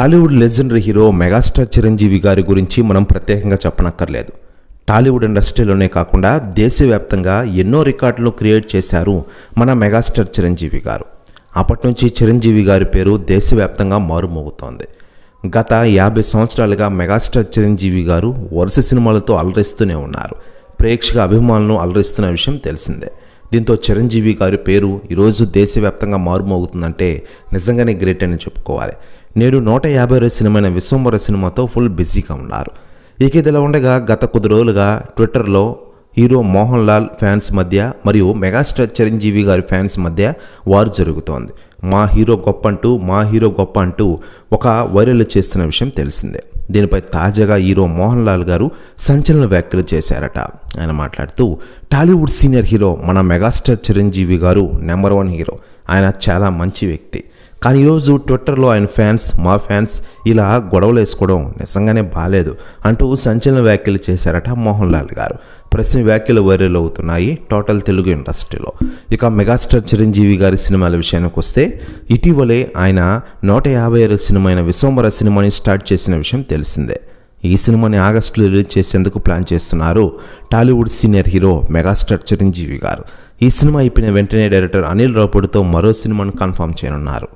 Tollywood legendary hero megastar Chiranjeevi గారి గురించి మనం ప్రత్యేకంగా చెప్పనక్కర్లేదు. టాలీవుడ్ ఇండస్ట్రీలోనే కాకుండా దేశవ్యాప్తంగా ఎన్నో రికార్డులు క్రియేట్ చేశారు మన మెగాస్టార్ చిరంజీవి గారు. అప్పటి నుంచి చిరంజీవి గారి పేరు దేశవ్యాప్తంగా మారుమోగుతోంది. గత యాభై సంవత్సరాలుగా మెగాస్టార్ చిరంజీవి గారు వరుస సినిమాలతో అలరిస్తూనే ఉన్నారు. ప్రేక్షక అభిమానులను అలరిస్తున్న విషయం తెలిసిందే. దీంతో చిరంజీవి గారి పేరు ఈరోజు దేశవ్యాప్తంగా మారుమోగుతుందంటే నిజంగానే గ్రేట్ అని చెప్పుకోవాలి. నేడు నూట యాభై రోజు విశ్వంబర సినిమాతో ఫుల్ బిజీగా ఉన్నారు. ఇక ఇదిలా ఉండగా గత కొద్ది రోజులుగా ట్విట్టర్లో హీరో మోహన్ లాల్ ఫ్యాన్స్ మధ్య మరియు మెగాస్టార్ చిరంజీవి గారి ఫ్యాన్స్ మధ్య వారు జరుగుతోంది. మా హీరో గొప్ప అంటూ మా హీరో గొప్ప అంటూ ఒక వైరల్ చేస్తున్న విషయం తెలిసిందే. దీనిపై తాజాగా హీరో మోహన్ లాల్ గారు సంచలన వ్యాఖ్యలు చేశారట. ఆయన మాట్లాడుతూ టాలీవుడ్ సీనియర్ హీరో మన మెగాస్టార్ చిరంజీవి గారు నెంబర్ వన్ హీరో. ఆయన చాలా మంచి వ్యక్తి. కానీ ఈరోజు ట్విట్టర్లో ఆయన ఫ్యాన్స్ మా ఫ్యాన్స్ ఇలా గొడవలు వేసుకోవడం నిజంగానే బాగాలేదు అంటూ సంచలన వ్యాఖ్యలు చేశారట మోహన్ లాల్ గారు. ప్రశ్న వ్యాఖ్యలు వైరల్ అవుతున్నాయి టోటల్ తెలుగు ఇండస్ట్రీలో. ఇక మెగాస్టార్ చిరంజీవి గారి సినిమాల విషయానికి వస్తే ఇటీవలే ఆయన నూట యాభై ఆరు సినిమా అయిన విశ్వంబర సినిమాని స్టార్ట్ చేసిన విషయం తెలిసిందే. ఈ సినిమాని ఆగస్టులో రిలీజ్ చేసేందుకు ప్లాన్ చేస్తున్నారు Tollywood senior hero megastar Chiranjeevi గారు. ఈ సినిమా అయిపోయిన వెంటనే డైరెక్టర్ అనిల్ రావుపూడితో మరో సినిమాను కన్ఫర్మ్ చేయనున్నారు.